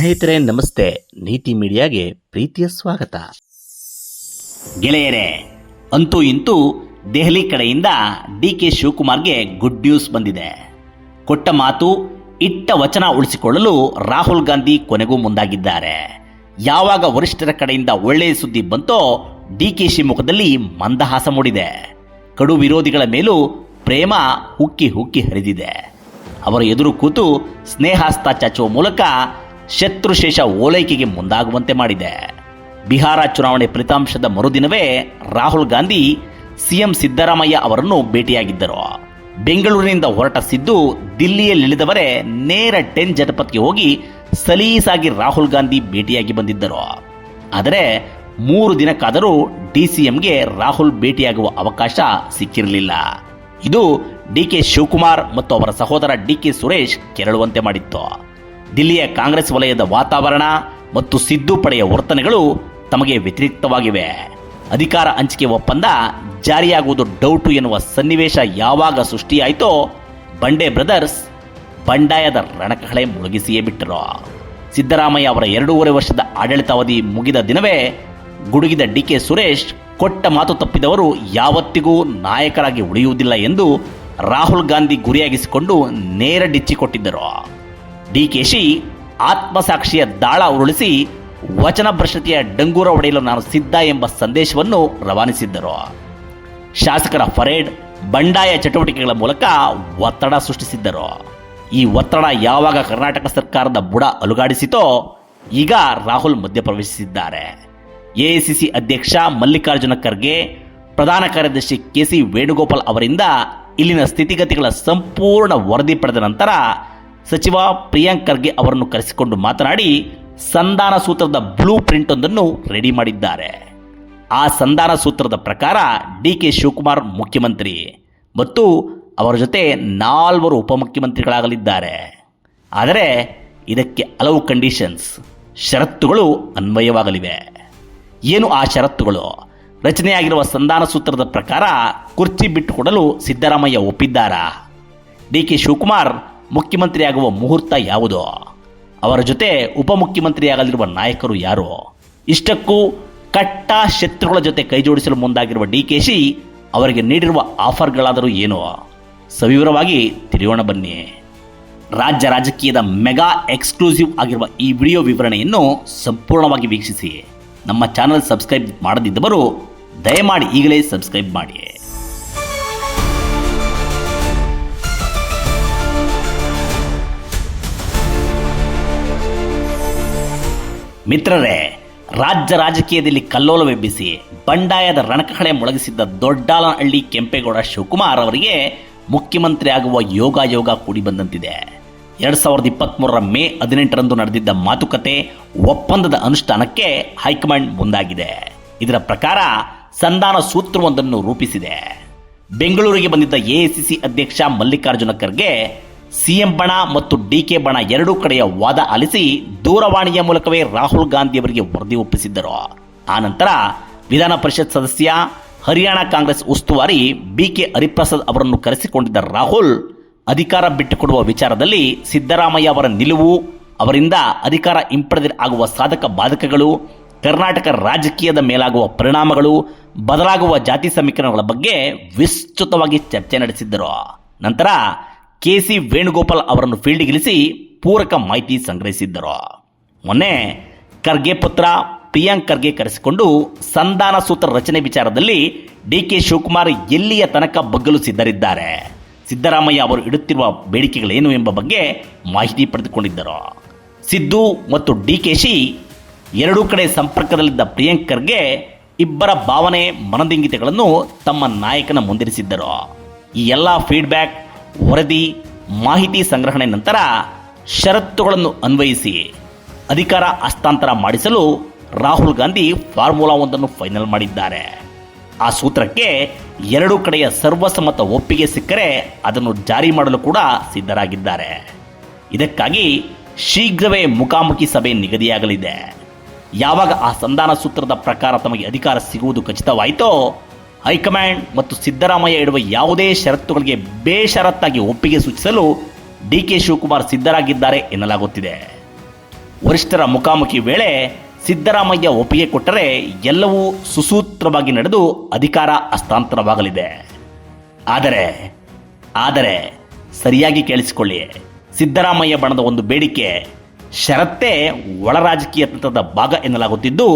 ಸ್ನೇಹಿತರೆ, ನಮಸ್ತೆ. ನೀತಿ ಮೀಡಿಯಾಗೆ ಪ್ರೀತಿಯ ಸ್ವಾಗತ. ಗೆಳೆಯರೇ, ಅಂತೂ ಇಂತೂ ದೆಹಲಿ ಕಡೆಯಿಂದ ಡಿ ಕೆ ಶಿವಕುಮಾರ್ಗೆ ಗುಡ್ ನ್ಯೂಸ್ ಬಂದಿದೆ. ಕೊಟ್ಟ ಮಾತು, ಇಟ್ಟ ವಚನ ಉಳಿಸಿಕೊಳ್ಳಲು ರಾಹುಲ್ ಗಾಂಧಿ ಕೊನೆಗೂ ಮುಂದಾಗಿದ್ದಾರೆ. ಯಾವಾಗ ವರಿಷ್ಠರ ಕಡೆಯಿಂದ ಒಳ್ಳೆಯ ಸುದ್ದಿ ಬಂತೋ ಡಿ ಕೆ ಮುಖದಲ್ಲಿ ಮಂದಹಾಸ ಮೂಡಿದೆ. ಕಡು ವಿರೋಧಿಗಳ ಮೇಲೂ ಪ್ರೇಮ ಹುಕ್ಕಿ ಹುಕ್ಕಿ ಹರಿದಿದೆ. ಅವರ ಎದುರು ಕೂತು ಸ್ನೇಹಾಸ್ತ ಚಾಚುವ ಮೂಲಕ ಶತ್ರುಶೇಷ ಓಲೈಕೆಗೆ ಮುಂದಾಗುವಂತೆ ಮಾಡಿದೆ. ಬಿಹಾರ ಚುನಾವಣೆ ಫಲಿತಾಂಶದ ಮರುದಿನವೇ ರಾಹುಲ್ ಗಾಂಧಿ ಸಿಎಂ ಸಿದ್ದರಾಮಯ್ಯ ಅವರನ್ನು ಭೇಟಿಯಾಗಿದ್ದರು. ಬೆಂಗಳೂರಿನಿಂದ ಹೊರಟ ಸಿದ್ದು ದಿಲ್ಲಿಯಲ್ಲಿಳಿದವರೇ ನೇರ ಟೆನ್ ಜನಪಥ್ಗೆ ಹೋಗಿ ಸಲೀಸಾಗಿ ರಾಹುಲ್ ಗಾಂಧಿ ಭೇಟಿಯಾಗಿ ಬಂದಿದ್ದರು. ಆದರೆ ಮೂರು ದಿನಕ್ಕಾದರೂ ಡಿಸಿಎಂಗೆ ರಾಹುಲ್ ಭೇಟಿಯಾಗುವ ಅವಕಾಶ ಸಿಕ್ಕಿರಲಿಲ್ಲ. ಇದು ಡಿ ಕೆ ಶಿವಕುಮಾರ್ ಮತ್ತು ಅವರ ಸಹೋದರ ಡಿ ಕೆ ಸುರೇಶ್ ಕೆರಳುವಂತೆ ಮಾಡಿತ್ತು. ದಿಲ್ಲಿಯ ಕಾಂಗ್ರೆಸ್ ವಲಯದ ವಾತಾವರಣ ಮತ್ತು ಸಿದ್ದು ಪಡೆಯ ವರ್ತನೆಗಳು ತಮಗೆ ವ್ಯತಿರಿಕ್ತವಾಗಿವೆ. ಅಧಿಕಾರ ಹಂಚಿಕೆ ಒಪ್ಪಂದ ಜಾರಿಯಾಗುವುದು ಡೌಟು ಎನ್ನುವ ಸನ್ನಿವೇಶ ಯಾವಾಗ ಸೃಷ್ಟಿಯಾಯಿತೋ, ಬಂಡೆ ಬ್ರದರ್ಸ್ ಬಂಡಾಯದ ರಣಕಹಳೆ ಮುಳುಗಿಸಿಯೇ ಬಿಟ್ಟರು. ಸಿದ್ದರಾಮಯ್ಯ ಅವರ ಎರಡೂವರೆ ವರ್ಷದ ಆಡಳಿತಾವಧಿ ಮುಗಿದ ದಿನವೇ ಗುಡುಗಿದ ಡಿ ಕೆ ಸುರೇಶ್ ಕೊಟ್ಟ ಮಾತು ತಪ್ಪಿದವರು ಯಾವತ್ತಿಗೂ ನಾಯಕರಾಗಿ ಉಳಿಯುವುದಿಲ್ಲ ಎಂದು ರಾಹುಲ್ ಗಾಂಧಿ ಗುರಿಯಾಗಿಸಿಕೊಂಡು ನೇರ ಡಿಚ್ಚಿ ಕೊಟ್ಟಿದ್ದರು. ಡಿಕೆಶಿ ಆತ್ಮಸಾಕ್ಷಿಯ ದಾಳ ಉರುಳಿಸಿ ವಚನ ಭ್ರಷ್ಟತೆಯ ಡಂಗೂರ ಒಡೆಯಲು ನಾನು ಸಿದ್ಧ ಎಂಬ ಸಂದೇಶವನ್ನು ರವಾನಿಸಿದ್ದರು. ಶಾಸಕರ ಪರೇಡ್, ಬಂಡಾಯ ಚಟುವಟಿಕೆಗಳ ಮೂಲಕ ಒತ್ತಡ ಸೃಷ್ಟಿಸಿದ್ದರು. ಈ ಒತ್ತಡ ಯಾವಾಗ ಕರ್ನಾಟಕ ಸರ್ಕಾರದ ಬುಡ ಅಲುಗಾಡಿಸಿತೋ, ಈಗ ರಾಹುಲ್ ಮಧ್ಯಪ್ರವೇಶಿಸಿದ್ದಾರೆ ಎಐಸಿಸಿ ಅಧ್ಯಕ್ಷ ಮಲ್ಲಿಕಾರ್ಜುನ ಖರ್ಗೆ, ಪ್ರಧಾನ ಕಾರ್ಯದರ್ಶಿ ಕೆಸಿ ವೇಣುಗೋಪಾಲ್ ಅವರಿಂದ ಇಲ್ಲಿನ ಸ್ಥಿತಿಗತಿಗಳ ಸಂಪೂರ್ಣ ವರದಿ ಪಡೆದ ನಂತರ ಸಚಿವ ಪ್ರಿಯಾಂಕ್ ಖರ್ಗೆ ಅವರನ್ನು ಕರೆಸಿಕೊಂಡು ಮಾತನಾಡಿ, ಸಂಧಾನ ಸೂತ್ರದ ಬ್ಲೂ ಪ್ರಿಂಟ್ ಒಂದನ್ನು ರೆಡಿ ಮಾಡಿದ್ದಾರೆ. ಆ ಸಂಧಾನ ಸೂತ್ರದ ಪ್ರಕಾರ ಡಿ ಕೆ ಶಿವಕುಮಾರ್ ಮುಖ್ಯಮಂತ್ರಿ ಮತ್ತು ಅವರ ಜೊತೆ ನಾಲ್ವರು ಉಪಮುಖ್ಯಮಂತ್ರಿಗಳಾಗಲಿದ್ದಾರೆ. ಆದರೆ ಇದಕ್ಕೆ ಹಲವು ಕಂಡೀಷನ್ಸ್ ಷರತ್ತುಗಳು ಅನ್ವಯವಾಗಲಿವೆ. ಏನು ಆ ಷರತ್ತುಗಳು? ರಚನೆಯಾಗಿರುವ ಸಂಧಾನ ಸೂತ್ರದ ಪ್ರಕಾರ ಕುರ್ಚಿ ಬಿಟ್ಟುಕೊಡಲು ಸಿದ್ದರಾಮಯ್ಯ ಒಪ್ಪಿದ್ದಾರಾ? ಡಿ ಕೆ ಶಿವಕುಮಾರ್ ಮುಖ್ಯಮಂತ್ರಿಯಾಗುವ ಮುಹೂರ್ತ ಯಾವುದು? ಅವರ ಜೊತೆ ಉಪಮುಖ್ಯಮಂತ್ರಿಯಾಗಲಿರುವ ನಾಯಕರು ಯಾರು? ಇಷ್ಟಕ್ಕೂ ಕಟ್ಟ ಶತ್ರುಗಳ ಜೊತೆ ಕೈಜೋಡಿಸಲು ಮುಂದಾಗಿರುವ ಡಿ ಕೆ ಸಿ ಅವರಿಗೆ ನೀಡಿರುವ ಆಫರ್ಗಳಾದರೂ ಏನು? ಸವಿವರವಾಗಿ ತಿಳಿಯೋಣ ಬನ್ನಿ. ರಾಜ್ಯ ರಾಜಕೀಯದ ಮೆಗಾ ಎಕ್ಸ್ಕ್ಲೂಸಿವ್ ಆಗಿರುವ ಈ ವಿಡಿಯೋ ವಿವರಣೆಯನ್ನು ಸಂಪೂರ್ಣವಾಗಿ ವೀಕ್ಷಿಸಿ. ನಮ್ಮ ಚಾನಲ್ ಸಬ್ಸ್ಕ್ರೈಬ್ ಮಾಡದಿದ್ದವರು ದಯಮಾಡಿ ಈಗಲೇ ಸಬ್ಸ್ಕ್ರೈಬ್ ಮಾಡಿ. ಮಿತ್ರರೇ, ರಾಜ್ಯ ರಾಜಕೀಯದಲ್ಲಿ ಕಲ್ಲೋಲವೆಬ್ಬಿಸಿ ಬಂಡಾಯದ ರಣಕಹಳೆ ಮೊಳಗಿಸಿದ್ದ ದೊಡ್ಡಾಲನಹಳ್ಳಿ ಕೆಂಪೇಗೌಡ ಶಿವಕುಮಾರ್ ಅವರಿಗೆ ಮುಖ್ಯಮಂತ್ರಿ ಆಗುವ ಯೋಗ ಯೋಗ ಕೂಡಿ ಬಂದಂತಿದೆ. ಎರಡ್ ಸಾವಿರದ ಇಪ್ಪತ್ತ್ಮೂರರ ಮೇ ಹದಿನೆಂಟರಂದು ನಡೆದಿದ್ದ ಮಾತುಕತೆ ಒಪ್ಪಂದದ ಅನುಷ್ಠಾನಕ್ಕೆ ಹೈಕಮಾಂಡ್ ಮುಂದಾಗಿದೆ. ಇದರ ಪ್ರಕಾರ ಸಂಧಾನ ಸೂತ್ರವೊಂದನ್ನು ರೂಪಿಸಿದೆ. ಬೆಂಗಳೂರಿಗೆ ಬಂದಿದ್ದ ಎಐಸಿಸಿ ಅಧ್ಯಕ್ಷ ಮಲ್ಲಿಕಾರ್ಜುನ ಖರ್ಗೆ ಸಿಎಂ ಬಣ ಮತ್ತು ಡಿಕೆ ಬಣ ಎರಡೂ ಕಡೆಯ ವಾದ ಆಲಿಸಿ ದೂರವಾಣಿಯ ಮೂಲಕವೇ ರಾಹುಲ್ ಗಾಂಧಿ ಅವರಿಗೆ ವರದಿ ಒಪ್ಪಿಸಿದ್ದರು. ಆನಂತರ ವಿಧಾನ ಪರಿಷತ್ ಸದಸ್ಯ ಹರಿಯಾಣ ಕಾಂಗ್ರೆಸ್ ಉಸ್ತುವಾರಿ ಬಿಕೆ ಹರಿಪ್ರಸಾದ್ ಅವರನ್ನು ಕರೆಸಿಕೊಂಡಿದ್ದ ರಾಹುಲ್ ಅಧಿಕಾರ ಬಿಟ್ಟುಕೊಡುವ ವಿಚಾರದಲ್ಲಿ ಸಿದ್ದರಾಮಯ್ಯ ಅವರ ನಿಲುವು, ಅವರಿಂದ ಅಧಿಕಾರ ಹಿಂಪಡೆದ ಆಗುವ ಸಾಧಕ ಬಾಧಕಗಳು, ಕರ್ನಾಟಕ ರಾಜಕೀಯದ ಮೇಲಾಗುವ ಪರಿಣಾಮಗಳು, ಬದಲಾಗುವ ಜಾತಿ ಸಮೀಕರಣಗಳ ಬಗ್ಗೆ ವಿಸ್ತೃತವಾಗಿ ಚರ್ಚೆ ನಡೆಸಿದ್ದರು. ನಂತರ ಕೆಸಿ ವೇಣುಗೋಪಾಲ್ ಅವರನ್ನು ಫೀಲ್ಡ್ಗಿಳಿಸಿ ಪೂರಕ ಮಾಹಿತಿ ಸಂಗ್ರಹಿಸಿದ್ದರು. ಮೊನ್ನೆ ಖರ್ಗೆ ಪುತ್ರ ಪ್ರಿಯಾಂಕ್ ಖರ್ಗೆ ಕರೆಸಿಕೊಂಡು ಸಂಧಾನ ಸೂತ್ರ ರಚನೆ ವಿಚಾರದಲ್ಲಿ ಡಿ ಕೆ ಶಿವಕುಮಾರ್ ಎಲ್ಲಿಯ ತನಕ ಬಗ್ಗಲು ಸಿದ್ಧರಿದ್ದಾರೆ. ಸಿದ್ದರಾಮಯ್ಯ ಅವರು ಇಡುತ್ತಿರುವ ಬೇಡಿಕೆಗಳೇನು ಎಂಬ ಬಗ್ಗೆ ಮಾಹಿತಿ ಪಡೆದುಕೊಂಡಿದ್ದರು. ಸಿದ್ದು ಮತ್ತು ಡಿ ಕೆ ಶಿ ಎರಡೂ ಕಡೆ ಸಂಪರ್ಕದಲ್ಲಿದ್ದ ಪ್ರಿಯಾಂಕ್ ಖರ್ಗೆ ಇಬ್ಬರ ಭಾವನೆ ಮನದಿಂಗಿತಗಳನ್ನು ತಮ್ಮ ನಾಯಕನ ಮುಂದಿರಿಸಿದ್ದರು. ಈ ಎಲ್ಲ ಫೀಡ್ಬ್ಯಾಕ್ ವರದಿ, ಮಾಹಿತಿ ಸಂಗ್ರಹಣೆ ನಂತರ ಷರತ್ತುಗಳನ್ನು ಅನ್ವಯಿಸಿ ಅಧಿಕಾರ ಹಸ್ತಾಂತರ ಮಾಡಿಸಲು ರಾಹುಲ್ ಗಾಂಧಿ ಫಾರ್ಮುಲಾ ಒಂದನ್ನು ಫೈನಲ್ ಮಾಡಿದ್ದಾರೆ. ಆ ಸೂತ್ರಕ್ಕೆ ಎರಡು ಕಡೆಯ ಸರ್ವಸಮ್ಮತ ಒಪ್ಪಿಗೆ ಸಿಕ್ಕರೆ ಅದನ್ನು ಜಾರಿ ಮಾಡಲು ಕೂಡ ಸಿದ್ಧರಾಗಿದ್ದಾರೆ. ಇದಕ್ಕಾಗಿ ಶೀಘ್ರವೇ ಮುಖಾಮುಖಿ ಸಭೆ ನಿಗದಿಯಾಗಲಿದೆ. ಯಾವಾಗ ಆ ಸಂಧಾನ ಸೂತ್ರದ ಪ್ರಕಾರ ತಮಗೆ ಅಧಿಕಾರ ಸಿಗುವುದು ಖಚಿತವಾಯಿತೋ ಹೈಕಮಾಂಡ್ ಮತ್ತು ಸಿದ್ದರಾಮಯ್ಯ ಇಡುವ ಯಾವುದೇ ಷರತ್ತುಗಳಿಗೆ ಬೇಷರತ್ತಾಗಿ ಒಪ್ಪಿಗೆ ಸೂಚಿಸಲು ಡಿ ಕೆ ಶಿವಕುಮಾರ್ ಸಿದ್ಧರಾಗಿದ್ದಾರೆ ಎನ್ನಲಾಗುತ್ತಿದೆ. ವರಿಷ್ಠರ ಮುಖಾಮುಖಿ ವೇಳೆ ಸಿದ್ದರಾಮಯ್ಯ ಒಪ್ಪಿಗೆ ಕೊಟ್ಟರೆ ಎಲ್ಲವೂ ಸುಸೂತ್ರವಾಗಿ ನಡೆದು ಅಧಿಕಾರ ಹಸ್ತಾಂತರವಾಗಲಿದೆ. ಆದರೆ ಆದರೆ ಸರಿಯಾಗಿ ಕೇಳಿಸಿಕೊಳ್ಳಿ, ಸಿದ್ದರಾಮಯ್ಯ ಬಣದ ಒಂದು ಬೇಡಿಕೆ ಷರತ್ತೇ ಒಳ ರಾಜಕೀಯ ತಂತ್ರದ ಭಾಗ ಎನ್ನಲಾಗುತ್ತಿದ್ದು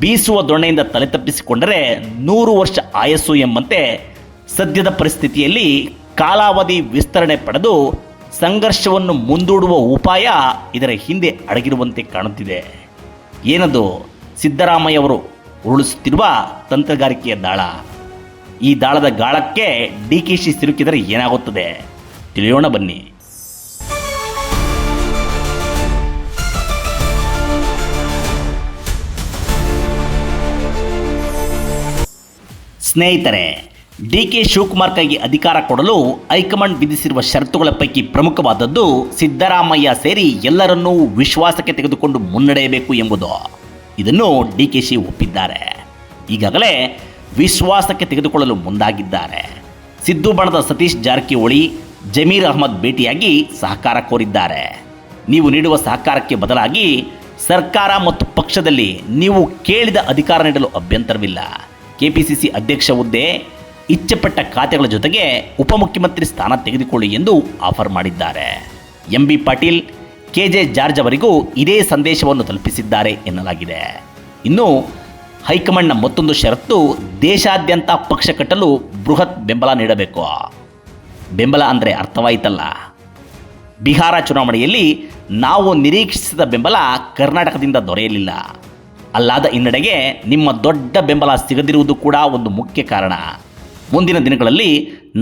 ಬೀಸುವ ದೊಣ್ಣೆಯಿಂದ ತಲೆ ತಪ್ಪಿಸಿಕೊಂಡರೆ ನೂರು ವರ್ಷ ಆಯಸ್ಸು ಎಂಬಂತೆ ಸದ್ಯದ ಪರಿಸ್ಥಿತಿಯಲ್ಲಿ ಕಾಲಾವಧಿ ವಿಸ್ತರಣೆ ಪಡೆದು ಸಂಘರ್ಷವನ್ನು ಮುಂದೂಡುವ ಉಪಾಯ ಇದರ ಹಿಂದೆ ಅಡಗಿರುವಂತೆ ಕಾಣುತ್ತಿದೆ. ಏನದು? ಸಿದ್ದರಾಮಯ್ಯ ಅವರು ಉರುಳಿಸುತ್ತಿರುವ ತಂತ್ರಗಾರಿಕೆಯ ದಾಳ. ಈ ದಾಳದ ಗಾಳಕ್ಕೆ ಡಿ ಕೆ ಶಿ ಸಿಲುಕಿದರೆ ಏನಾಗುತ್ತದೆ? ತಿಳಿಯೋಣ ಬನ್ನಿ. ಸ್ನೇಹಿತರೆ ಡಿ ಕೆ ಶಿವಕುಮಾರ್ ಕೈಗೆ ಅಧಿಕಾರ ಕೊಡಲು ಹೈಕಮಾಂಡ್ ವಿಧಿಸಿರುವ ಷರತ್ತುಗಳ ಪೈಕಿ ಪ್ರಮುಖವಾದದ್ದು ಸಿದ್ದರಾಮಯ್ಯ ಸೇರಿ ಎಲ್ಲರನ್ನೂ ವಿಶ್ವಾಸಕ್ಕೆ ತೆಗೆದುಕೊಂಡು ಮುನ್ನಡೆಯಬೇಕು ಎಂಬುದು. ಇದನ್ನು ಡಿ ಕೆ ಶಿ ಒಪ್ಪಿದ್ದಾರೆ. ಈಗಾಗಲೇ ವಿಶ್ವಾಸಕ್ಕೆ ತೆಗೆದುಕೊಳ್ಳಲು ಮುಂದಾಗಿದ್ದಾರೆ. ಸಿದ್ದು ಬಣದ ಸತೀಶ್ ಜಾರಕಿಹೊಳಿ, ಜಮೀರ್ ಅಹಮದ್ ಭೇಟಿಯಾಗಿ ಸಹಕಾರ ಕೋರಿದ್ದಾರೆ. ನೀವು ನೀಡುವ ಸಹಕಾರಕ್ಕೆ ಬದಲಾಗಿ ಸರ್ಕಾರ ಮತ್ತು ಪಕ್ಷದಲ್ಲಿ ನೀವು ಕೇಳಿದ ಅಧಿಕಾರ ನೀಡಲು ಅಭ್ಯಂತರವಿಲ್ಲ. ಕೆಪಿಸಿಸಿ ಅಧ್ಯಕ್ಷ ಹುದ್ದೆ ಇಚ್ಛೆಪಟ್ಟ ಖಾತೆಗಳ ಜೊತೆಗೆ ಉಪಮುಖ್ಯಮಂತ್ರಿ ಸ್ಥಾನ ತೆಗೆದುಕೊಳ್ಳಿ ಎಂದು ಆಫರ್ ಮಾಡಿದ್ದಾರೆ. M B Patil, K J George ಅವರಿಗೂ ಇದೇ ಸಂದೇಶವನ್ನು ತಲುಪಿಸಿದ್ದಾರೆ ಎನ್ನಲಾಗಿದೆ. ಇನ್ನು ಹೈಕಮಾಂಡ್ನ ಮತ್ತೊಂದು ಷರತ್ತು, ದೇಶಾದ್ಯಂತ ಪಕ್ಷ ಕಟ್ಟಲು ಬೃಹತ್ ಬೆಂಬಲ ನೀಡಬೇಕು. ಬೆಂಬಲ ಅಂದರೆ ಅರ್ಥವಾಯಿತಲ್ಲ. ಬಿಹಾರ ಚುನಾವಣೆಯಲ್ಲಿ ನಾವು ನಿರೀಕ್ಷಿಸಿದ ಬೆಂಬಲ ಕರ್ನಾಟಕದಿಂದ ದೊರೆಯಲಿಲ್ಲ. ಅಲ್ಲಾದ ಹಿನ್ನಡೆಗೆ ನಿಮ್ಮ ದೊಡ್ಡ ಬೆಂಬಲ ಸಿಗದಿರುವುದು ಕೂಡ ಒಂದು ಮುಖ್ಯ ಕಾರಣ. ಮುಂದಿನ ದಿನಗಳಲ್ಲಿ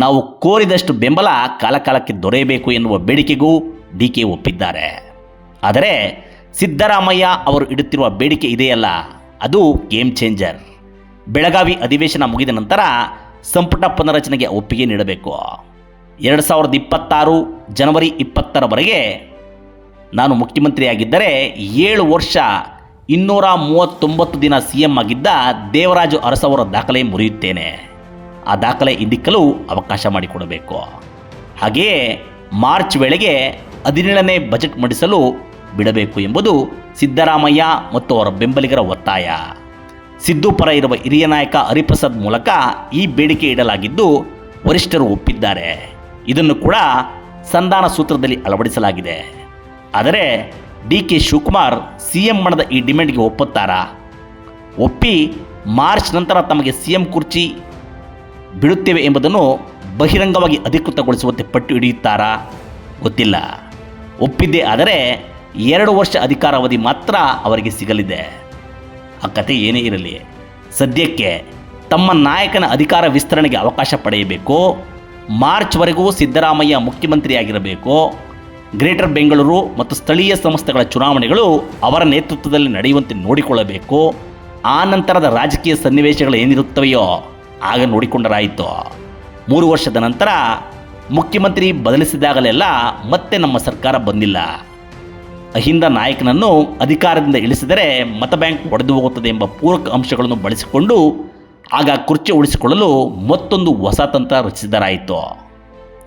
ನಾವು ಕೋರಿದಷ್ಟು ಬೆಂಬಲ ಕಾಲಕಾಲಕ್ಕೆ ದೊರೆಯಬೇಕು ಎನ್ನುವ ಬೇಡಿಕೆಗೂ ಡಿ ಕೆ ಒಪ್ಪಿದ್ದಾರೆ. ಆದರೆ ಸಿದ್ದರಾಮಯ್ಯ ಅವರು ಇಡುತ್ತಿರುವ ಬೇಡಿಕೆ ಇದೆಯಲ್ಲ, ಅದು ಗೇಮ್ ಚೇಂಜರ್. ಬೆಳಗಾವಿ ಅಧಿವೇಶನ ಮುಗಿದ ನಂತರ ಸಂಪುಟ ಪುನರಚನೆಗೆ ಒಪ್ಪಿಗೆ ನೀಡಬೇಕು. ಎರಡು ಸಾವಿರದ ಇಪ್ಪತ್ತಾರು ಜನವರಿ ಇಪ್ಪತ್ತರವರೆಗೆ ನಾನು ಮುಖ್ಯಮಂತ್ರಿಯಾಗಿದ್ದರೆ ಏಳು ವರ್ಷ ಇನ್ನೂರ ಮೂವತ್ತೊಂಬತ್ತು ದಿನ ಸಿ ಎಂ ಆಗಿದ್ದ ದೇವರಾಜು ಅರಸವರ ದಾಖಲೆ ಮುರಿಯುತ್ತೇನೆ. ಆ ದಾಖಲೆ ಹಿಂದಿಕ್ಕಲು ಅವಕಾಶ ಮಾಡಿಕೊಡಬೇಕು. ಹಾಗೆಯೇ ಮಾರ್ಚ್ ವೇಳೆಗೆ ಹದಿನೇಳನೇ ಬಜೆಟ್ ಮಂಡಿಸಲು ಬಿಡಬೇಕು ಎಂಬುದು ಸಿದ್ದರಾಮಯ್ಯ ಮತ್ತು ಅವರ ಬೆಂಬಲಿಗರ ಒತ್ತಾಯ. ಸಿದ್ದು ಪರ ಇರುವ ಹಿರಿಯ ನಾಯಕ ಹರಿಪ್ರಸಾದ್ ಮೂಲಕ ಈ ಬೇಡಿಕೆ ಇಡಲಾಗಿದ್ದು ವರಿಷ್ಠರು ಒಪ್ಪಿದ್ದಾರೆ. ಇದನ್ನು ಕೂಡ ಸಂಧಾನ ಸೂತ್ರದಲ್ಲಿ ಅಳವಡಿಸಲಾಗಿದೆ. ಆದರೆ D K Shivakumar C M ಮಣದ ಈ ಡಿಮ್ಯಾಂಡ್ಗೆ ಒಪ್ಪುತ್ತಾರಾ? ಒಪ್ಪಿ ಮಾರ್ಚ್ ನಂತರ ತಮಗೆ ಸಿ ಎಂ ಕುರ್ಚಿ ಬಿಡುತ್ತೇವೆ ಎಂಬುದನ್ನು ಬಹಿರಂಗವಾಗಿ ಅಧಿಕೃತಗೊಳಿಸುವಂತೆ ಪಟ್ಟು ಹಿಡಿಯುತ್ತಾರಾ? ಗೊತ್ತಿಲ್ಲ. ಒಪ್ಪಿದ್ದೇ ಆದರೆ ಎರಡು ವರ್ಷ ಅಧಿಕಾರಾವಧಿ ಮಾತ್ರ ಅವರಿಗೆ ಸಿಗಲಿದೆ. ಆ ಕತೆ ಏನೇ ಇರಲಿ. ಸದ್ಯಕ್ಕೆ ತಮ್ಮ ನಾಯಕನ ಅಧಿಕಾರ ವಿಸ್ತರಣೆಗೆ ಅವಕಾಶ ಪಡೆಯಬೇಕು, ಮಾರ್ಚ್ವರೆಗೂ ಸಿದ್ದರಾಮಯ್ಯ ಮುಖ್ಯಮಂತ್ರಿಯಾಗಿರಬೇಕು ಗ್ರೇಟರ್ ಬೆಂಗಳೂರು ಮತ್ತು ಸ್ಥಳೀಯ ಸಂಸ್ಥೆಗಳ ಚುನಾವಣೆಗಳು ಅವರ ನೇತೃತ್ವದಲ್ಲಿ ನಡೆಯುವಂತೆ ನೋಡಿಕೊಳ್ಳಬೇಕು. ಆ ನಂತರದ ರಾಜಕೀಯ ಸನ್ನಿವೇಶಗಳು ಏನಿರುತ್ತವೆಯೋ ಆಗ ನೋಡಿಕೊಂಡರಾಯಿತು. ಮೂರು ವರ್ಷದ ನಂತರ ಮುಖ್ಯಮಂತ್ರಿ ಬದಲಿಸಿದಾಗಲೆಲ್ಲ ಮತ್ತೆ ನಮ್ಮ ಸರ್ಕಾರ ಬಂದಿಲ್ಲ. ಅಹಿಂದ ನಾಯಕನನ್ನು ಅಧಿಕಾರದಿಂದ ಇಳಿಸಿದರೆ ಮತ ಬ್ಯಾಂಕ್ ಒಡೆದು ಹೋಗುತ್ತದೆ ಎಂಬ ಪೂರಕ ಅಂಶಗಳನ್ನು ಬಳಸಿಕೊಂಡು ಆಗ ಕುರ್ಚಿ ಉಳಿಸಿಕೊಳ್ಳಲು ಮತ್ತೊಂದು ಹೊಸ ತಂತ್ರ ರಚಿಸಿದರಾಯಿತು.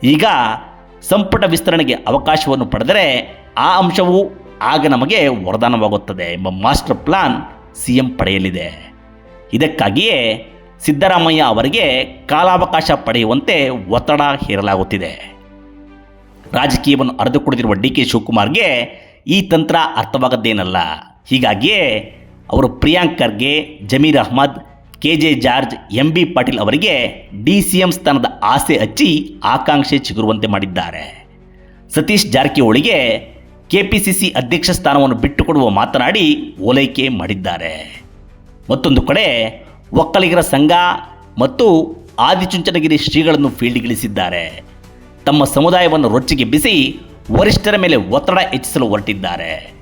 ಈಗ ಸಂಪುಟ ವಿಸ್ತರಣೆಗೆ ಅವಕಾಶವನ್ನು ಪಡೆದರೆ ಆ ಅಂಶವು ಆಗ ನಮಗೆ ವರದಾನವಾಗುತ್ತದೆ ಎಂಬ ಮಾಸ್ಟರ್ ಪ್ಲಾನ್ ಸಿ ಎಂ ಪಡೆಯಲಿದೆ. ಇದಕ್ಕಾಗಿಯೇ ಸಿದ್ದರಾಮಯ್ಯ ಅವರಿಗೆ ಕಾಲಾವಕಾಶ ಪಡೆಯುವಂತೆ ಒತ್ತಡ ಹೇರಲಾಗುತ್ತಿದೆ. ರಾಜಕೀಯವನ್ನು ಅರೆದು ಕುಡಿದಿರುವ ಡಿ ಕೆ ಶಿವಕುಮಾರ್ಗೆ ಈ ತಂತ್ರ ಅರ್ಥವಾಗದ್ದೇನಲ್ಲ. ಹೀಗಾಗಿಯೇ ಅವರು Priyank Kharge Zameer Ahmed K J George, M B Patil ಅವರಿಗೆ ಡಿ ಸಿ ಎಂ ಸ್ಥಾನದ ಆಸೆ ಹಚ್ಚಿ ಆಕಾಂಕ್ಷೆ ಚಿಗುರುವಂತೆ ಮಾಡಿದ್ದಾರೆ. ಸತೀಶ್ ಜಾರಕಿಹೊಳಿಗೆ ಕೆಪಿಸಿಸಿ ಅಧ್ಯಕ್ಷ ಸ್ಥಾನವನ್ನು ಬಿಟ್ಟುಕೊಡುವ ಮಾತನಾಡಿ ಓಲೈಕೆ ಮಾಡಿದ್ದಾರೆ. ಮತ್ತೊಂದು ಕಡೆ ಒಕ್ಕಲಿಗರ ಸಂಘ ಮತ್ತು ಆದಿಚುಂಚನಗಿರಿ ಶ್ರೀಗಳನ್ನು ಫೀಲ್ಡ್ಗಿಳಿಸಿದ್ದಾರೆ. ತಮ್ಮ ಸಮುದಾಯವನ್ನು ರೊಚ್ಚಿಗೆಬ್ಬಿಸಿ ವರಿಷ್ಠರ ಮೇಲೆ ಒತ್ತಡ ಹೆಚ್ಚಿಸಲು ಹೊರಟಿದ್ದಾರೆ.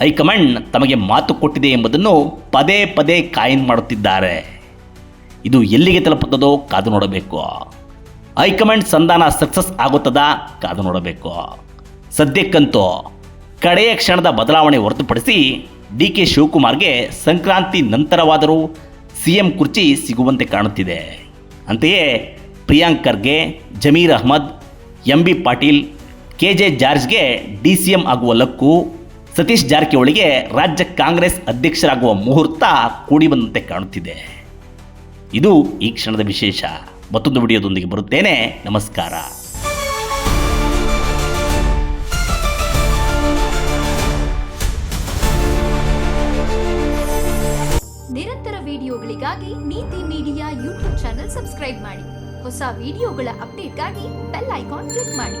ಹೈಕಮಾಂಡ್ ತಮಗೆ ಮಾತು ಕೊಟ್ಟಿದೆ ಎಂಬುದನ್ನು ಪದೇ ಪದೇ ಕಾಯಿನ್ ಮಾಡುತ್ತಿದ್ದಾರೆ. ಇದು ಎಲ್ಲಿಗೆ ತಲುಪುತ್ತದೋ ಕಾದು ನೋಡಬೇಕು. ಹೈಕಮಾಂಡ್ ಸಂಧಾನ ಸಕ್ಸಸ್ ಆಗುತ್ತದಾ ಕಾದು ನೋಡಬೇಕು. ಸದ್ಯಕ್ಕಂತೂ ಕಡೆಯ ಕ್ಷಣದ ಬದಲಾವಣೆ ಹೊರತುಪಡಿಸಿ ಡಿ ಕೆ ಶಿವಕುಮಾರ್ಗೆ ಸಂಕ್ರಾಂತಿ ನಂತರವಾದರೂ ಸಿ ಎಂ ಕುರ್ಚಿ ಸಿಗುವಂತೆ ಕಾಣುತ್ತಿದೆ. ಅಂತೆಯೇ Priyank Kharge, Zameer Ahmed, M B Patil, K J ಜಾರ್ಜ್ಗೆ D C M ಆಗುವ ಲಕ್ಕು ಸತೀಶ್ ಜಾರಕಿಹೊಳಿಗೆ ರಾಜ್ಯ ಕಾಂಗ್ರೆಸ್ ಅಧ್ಯಕ್ಷರಾಗುವ ಮುಹೂರ್ತ ಕೂಡಿ ಬಂದಂತೆ ಕಾಣುತ್ತಿದೆ. ಇದು ಈ ಕ್ಷಣದ ವಿಶೇಷ. ಮತ್ತೊಂದು ವಿಡಿಯೋದೊಂದಿಗೆ ಬರುತ್ತೇನೆ. ನಮಸ್ಕಾರ. ನಿರಂತರ ವಿಡಿಯೋಗಳಿಗಾಗಿ ನೀತಿ ಮೀಡಿಯಾ ಯೂಟ್ಯೂಬ್ ಚಾನೆಲ್ ಸಬ್ಸ್ಕ್ರೈಬ್ ಮಾಡಿ. ಹೊಸ ವಿಡಿಯೋಗಳ ಅಪ್ಡೇಟ್ಗಾಗಿ ಬೆಲ್ ಐಕಾನ್ ಕ್ಲಿಕ್ ಮಾಡಿ.